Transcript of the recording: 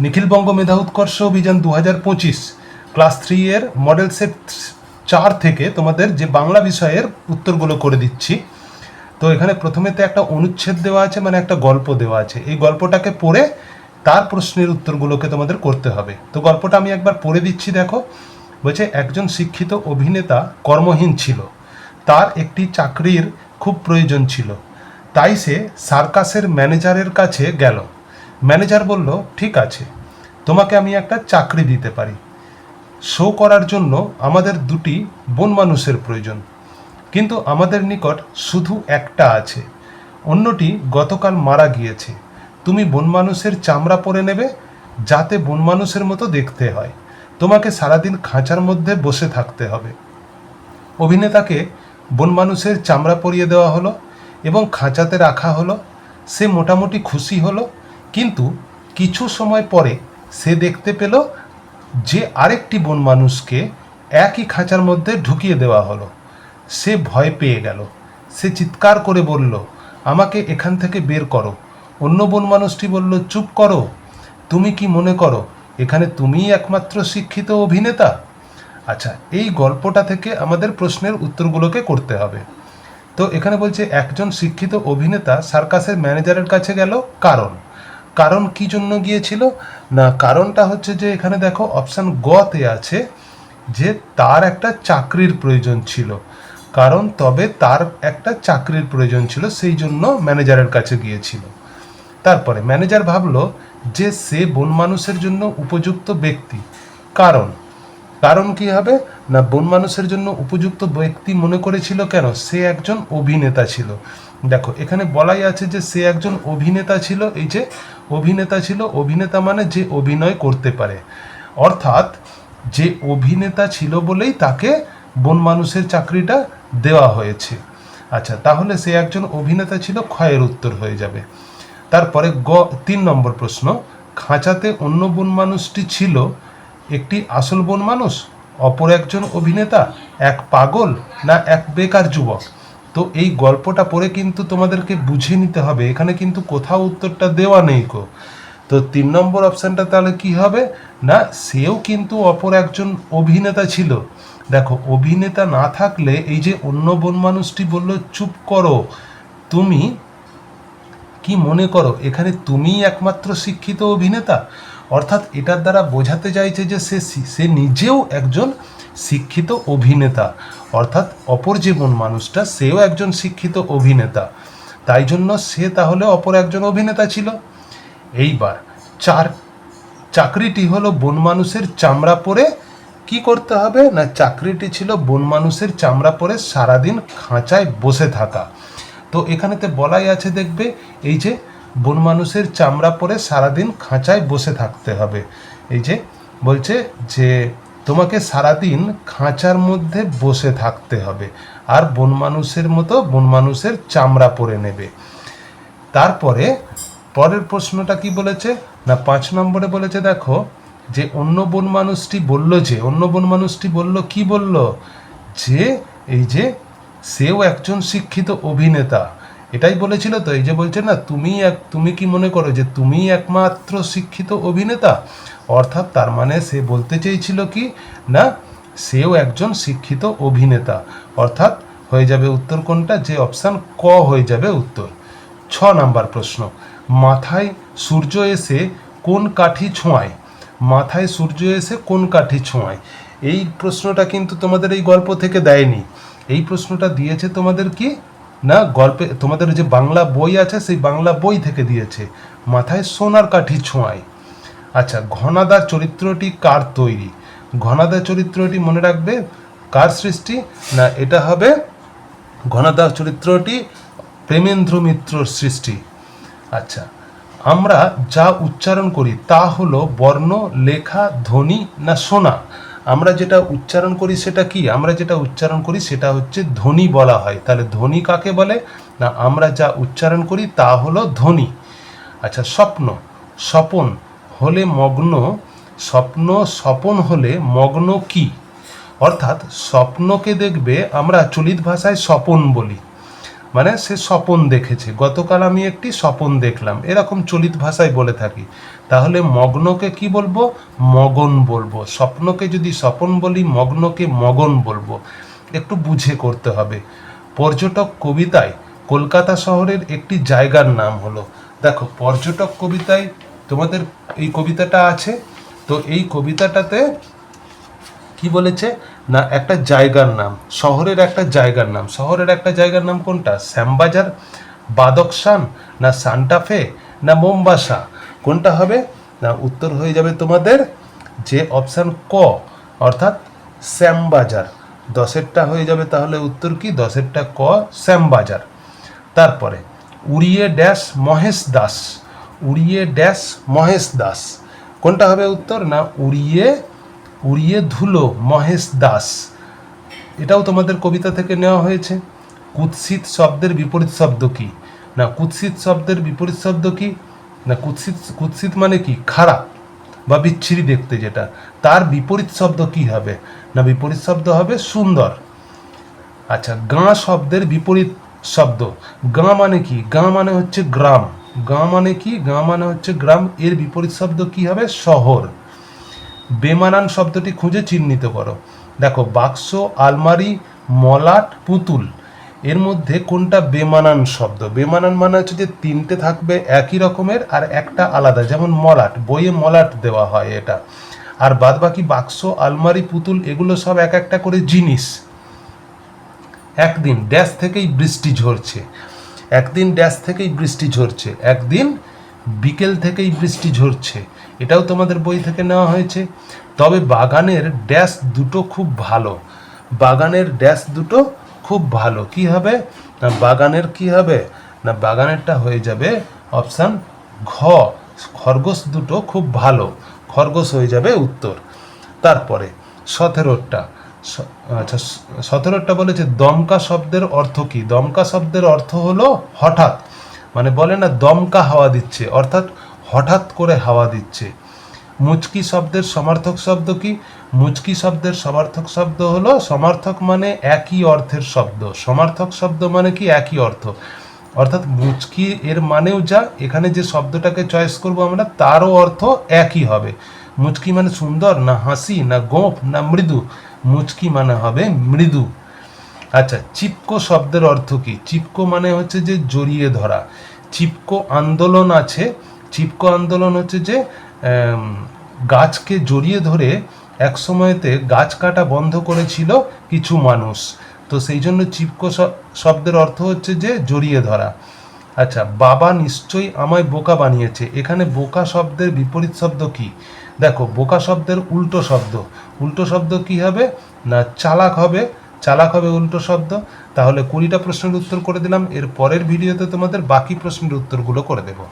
নিখিলবঙ্গ মেধা উৎকর্ষ অভিযান দু হাজার পঁচিশ। ক্লাস থ্রি এর মডেল সেট চার থেকে তোমাদের যে বাংলা বিষয়ের উত্তরগুলো করে দিচ্ছি। তো এখানে প্রথমেতে একটা অনুচ্ছেদ দেওয়া আছে মানে একটা গল্প দেওয়া আছে। এই গল্পটাকে পড়ে তার প্রশ্নের উত্তরগুলোকে তোমাদের করতে হবে। তো গল্পটা আমি একবার পড়ে দিচ্ছি, দেখো। বলছে, একজন শিক্ষিত অভিনেতা কর্মহীন ছিল। তার একটি চাকরির খুব প্রয়োজন ছিল। তাই সে সার্কাসের ম্যানেজারের কাছে গেল। ম্যানেজার বলল, ঠিক আছে, তোমাকে আমি একটা চাকরি দিতে পারি। শো করার জন্য আমাদের দুটি বন মানুষের প্রয়োজন। কিন্তু আমাদের নিকট শুধু একটা আছে। অন্যটি গতকাল মারা গিয়েছে। তুমি বন মানুষের চামড়া পরে নেবে, যাতে বন মানুষের মতো দেখতে হয়। তোমাকে সারাদিন খাঁচার মধ্যে বসে থাকতে হবে। অভিনেতাকে বন মানুষের চামড়া পরিয়ে দেওয়া হলো এবং খাঁচাতে রাখা হলো। সে মোটামুটি খুশি হলো। কিন্তু কিছু সময় পরে সে দেখতে পেল যে আরেকটি বন মানুষকে একই খাঁচার মধ্যে ঢুকিয়ে দেওয়া হলো। সে ভয় পেয়ে গেল। সে চিৎকার করে বলল, আমাকে এখান থেকে বের করো। অন্য বন মানুষটি বলল, চুপ করো। তুমি কি মনে করো, এখানে তুমিই একমাত্র শিক্ষিত অভিনেতা? আচ্ছা এই গল্পটা থেকে আমাদের প্রশ্নের উত্তরগুলোকে করতে হবে। তো এখানে বলছে, একজন শিক্ষিত অভিনেতা সার্কাসের ম্যানেজারের কাছে গেল কারণ। কারণ কি জন্য গিয়েছিল? না, কারণটা হচ্ছে যে এখানে দেখো অপশান গতে আছে যে তার একটা চাকরির প্রয়োজন ছিল। কারণ তবে তার একটা চাকরির প্রয়োজন ছিল, সেই জন্য ম্যানেজারের কাছে গিয়েছিল। তারপরে ম্যানেজার ভাবলো যে সে বন মানুষের জন্য উপযুক্ত ব্যক্তি। কারণ কারণ কি হবে? না বন মানুষের জন্য উপযুক্ত ব্যক্তি মনে করেছিল কেন? সে একজন অভিনেতা ছিল। দেখো, এখানে বলাই আছে যে সে একজন অভিনেতা ছিল, এই যে অভিনেতা ছিল, অভিনেতা মানে যে অভিনয় করতে পারে। অর্থাৎ যে অভিনেতা ছিল বলেই তাকে বন মানুষের চাকরিটা দেওয়া হয়েছে। আচ্ছা তাহলে সে একজন অভিনেতা ছিল, ক্ষয়ের উত্তর হয়ে যাবে। তারপরে গ, তিন নম্বর প্রশ্ন। খাঁচাতে অন্য বন মানুষটি ছিল, একটি আসল বন মানুষ? অপর একজন অভিনেতা, এক পাগল না এক বেকার যুবক। তো এই গল্পটা পড়ে কিন্তু তোমাদেরকে বুঝে নিতে হবে, এখানে কিন্তু কোথাও উত্তরটা দেওয়া নেই কো তো তিন নম্বর অপশানটা তাহলে কি হবে? না, সেও কিন্তু অপর একজন অভিনেতা ছিল। দেখো, অভিনেতা না থাকলে এই যে অন্য বন মানুষটি বলল, চুপ করো, তুমি কি মনে করো, এখানে তুমিই একমাত্র শিক্ষিত অভিনেতা? অর্থাৎ এটার দ্বারা বোঝাতে চাইছে যে সে সে নিজেও একজন শিক্ষিত অভিনেতা। অর্থাৎ অপর মন মানুষটা, সেও একজন শিক্ষিত অভিনেতা। তাই জন্য সে তাহলে অপর একজন অভিনেতা ছিল। এইবার চার, চাকরিটি হলো বন মানুষের চামড়া পরে কি করতে হবে? না, চাকরিটি ছিল বন মানুষের চামড়া পরে সারাদিন খাঁচায় বসে থাকা। তো এখানেতে বলাই আছে দেখবে, এই যে বন মানুষের চামড়া পরে সারাদিন খাঁচায় বসে থাকতে হবে। এই যে, বলছে যে, তোমাকে সারাদিন খাঁচার মধ্যে বসে থাকতে হবে। আর বন মানুষের মতো বন মানুষের চামড়া পরে নেবে। তারপরে, পরের প্রশ্নটা কি বলেছে? না, পাঁচ নম্বরে বলেছে, দেখো, যে, অন্য বন মানুষটি বলল যে, অন্য বন মানুষটি বলল, কি বলল? যে, এই যে, সেও একজন শিক্ষিত অভিনেতা। এটাই বলেছিল তো, এই যে বলছে না, তুমি এক, তুমি কি মনে করো যে তুমি একমাত্র শিক্ষিত অভিনেতা? অর্থাৎ তার মানে সে বলতে চেয়েছিল কি, না, সেও একজন শিক্ষিত অভিনেতা। অর্থাৎ হয়ে যাবে উত্তর কোনটা? যে অপশান ক হয়ে যাবে উত্তর। ছ নাম্বার প্রশ্ন, মাথায় সূর্য এসে কোন কাঠি ছোঁয়ায়? মাথায় সূর্য এসে কোন কাঠি ছোঁয়ায়? এই প্রশ্নটা কিন্তু তোমাদের এই গল্প থেকে দেয়নি। এই প্রশ্নটা দিয়েছে তোমাদের কি? না, গল্পে তোমাদের যে বাংলা বই আছে, সেই বাংলা বই থেকে দিয়েছে। মাথায় সোনার কাঠি ছোঁয়ায়। আচ্ছা ঘনাদা চরিত্রটি কার তৈরি? ঘনাদা চরিত্রটি মনে রাখবে কার সৃষ্টি? না, এটা হবে ঘনাদা চরিত্রটি প্রেমেন্দ্র মিত্রর সৃষ্টি। আচ্ছা আমরা যা উচ্চারণ করি তা হলো বর্ণ, লেখা, ধ্বনি না শোনা আমরা যেটা উচ্চারণ করি সেটা কি? আমরা যেটা উচ্চারণ করি সেটা হচ্ছে ধ্বনি বলা হয়। তাহলে ধ্বনি কাকে বলে? না, আমরা যা উচ্চারণ করি তা হলো ধ্বনি। আচ্ছা স্বপ্ন। স্বপন হলে মগ্ন, স্বপ্ন স্বপন হলে মগ্ন কি? অর্থাৎ স্বপ্নকে দেখবে আমরা চলিত ভাষায় স্বপন বলি। মানে সে স্বপন দেখেছে। গতকাল আমি একটি স্বপন দেখলাম। এরকম চলিত ভাষায় বলে থাকি। তাহলে মগ্নকে কি বলব? মগন বলব। স্বপ্নকে যদি স্বপন বলি, মগ্নকে মগন বলব। একটু বুঝে করতে হবে। পর্যটক কবিতায় কলকাতা শহরের একটি জায়গার নাম হলো। দেখো, পর্যটক কবিতায় তোমাদের এই কবিতাটা আছে। তো এই কবিতাটাতে কি বলেছে? না, একটা জায়গার নাম। শহরের একটা জায়গার নাম। শহরের একটা জায়গার নাম কোনটা? শ্যামবাজার, বাদকশান না সান্টাফে না মোম্বাসা? কোনটা হবে? না, উত্তর হয়ে যাবে তোমাদের যে অপশান ক, অর্থাৎ শ্যামবাজার। দশেরটা হয়ে যাবে তাহলে উত্তর কি? দশেরটা ক, শ্যামবাজার। তারপরে, উড়িয়ে ড্যাশ মহেশ দাস। উড়িয়ে ড্যাশ মহেশ দাস। কোনটা হবে উত্তর? না, উড়িয়ে উড়িয়ে ধুলো মহেশ দাস। এটাও তোমাদের কবিতা থেকে নেওয়া হয়েছে। কুৎসিত শব্দের বিপরীত শব্দ কি? না, কুৎসিত শব্দের বিপরীত শব্দ কি? না, কুৎসিত কুৎসিত মানে কি? খারাপ বা বিচ্ছিরি দেখতে যেটা। তার বিপরীত শব্দ কি হবে? না, বিপরীত শব্দ হবে সুন্দর। আচ্ছা গাঁ শব্দের বিপরীত শব্দ। গাঁ মানে কি? গাঁ মানে হচ্ছে গ্রাম। গাঁ মানে কি? গাঁ মানে হচ্ছে গ্রাম। এর বিপরীত শব্দ কি হবে? শহর। বেমানান শব্দটি খুঁজে চিহ্নিত করো। দেখো, বাক্স, আলমারি, মলাট, পুতুল। এর মধ্যে কোনটা বেমানান শব্দ? বেমানান মানে হচ্ছে যে তিনটে থাকবে একই রকমের আর একটা আলাদা, যেমন মলাট, বইয়ে মলাট দেওয়া হয় এটা। আর বাদ বাকি বাক্স, আলমারি, পুতুল, এগুলো সব এক একটা করে জিনিস। একদিন ড্যাশ থেকেই বৃষ্টি ঝরছে। একদিন ড্যাশ থেকেই বৃষ্টি ঝরছে। একদিন বিকেল থেকেই বৃষ্টি ঝরছে। এটাও তোমাদের বই থেকে নেওয়া হয়েছে। তবে বাগানের ড্যাশ দুটো খুব ভালো। বাগানের ড্যাশ দুটো খুব ভালো। কি হবে? না বাগানের কি হবে? না বাগানেরটা হয়ে যাবে অপশান ঘ। খরগোশ দুটো খুব ভালো। খরগোশ হয়ে যাবে উত্তর। তারপরে সতেরোটা। আচ্ছা সতেরোটা বলেছে দমকা শব্দের অর্থ কি? দমকা শব্দের অর্থ হলো হঠাৎ। মানে বলে না, দমকা হাওয়া দিচ্ছে, অর্থাৎ হঠাৎ করে হাওয়া দিচ্ছে। মুচকি শব্দের সমার্থক শব্দ কি? মুচকি শব্দের সমার্থক শব্দ হলো, সমার্থক মানে একই অর্থের শব্দ। সমার্থক শব্দ মানে কি? একই অর্থ। অর্থাৎ মুচকি এর মানেও যা, এখানে যে শব্দটাকে চয়েস করব আমরা, তারও অর্থ একই হবে। মুচকি মানে সুন্দর, না হাসি, না গোঁফ, না মৃদু। মুচকি মানে হবে মৃদু। আচ্ছা চিপকো শব্দের অর্থ কি? চিপকো মানে হচ্ছে যে জড়িয়ে ধরা। চিপকো আন্দোলন আছে, চিপকো আন্দোলন হচ্ছে যে গাছকে জড়িয়ে ধরে এক সময়তে গাছ কাটা বন্ধ করেছিল কিছু মানুষ। তো সেই জন্য চিপকো শব্দের অর্থ হচ্ছে যে জড়িয়ে ধরা। আচ্ছা বাবা নিশ্চয়ই আমায় বোকা বানিয়েছে। এখানে বোকা শব্দের বিপরীত শব্দ কি? দেখো, বোকা শব্দের উল্টো শব্দ। উল্টো শব্দ কি হবে? না, চালাক হবে চালাক হবে উল্টো শব্দ। তাহলে কুড়িটা প্রশ্নের উত্তর করে দিলাম। এর পরের ভিডিওতে তোমাদের বাকি প্রশ্নের উত্তরগুলো করে দেবো।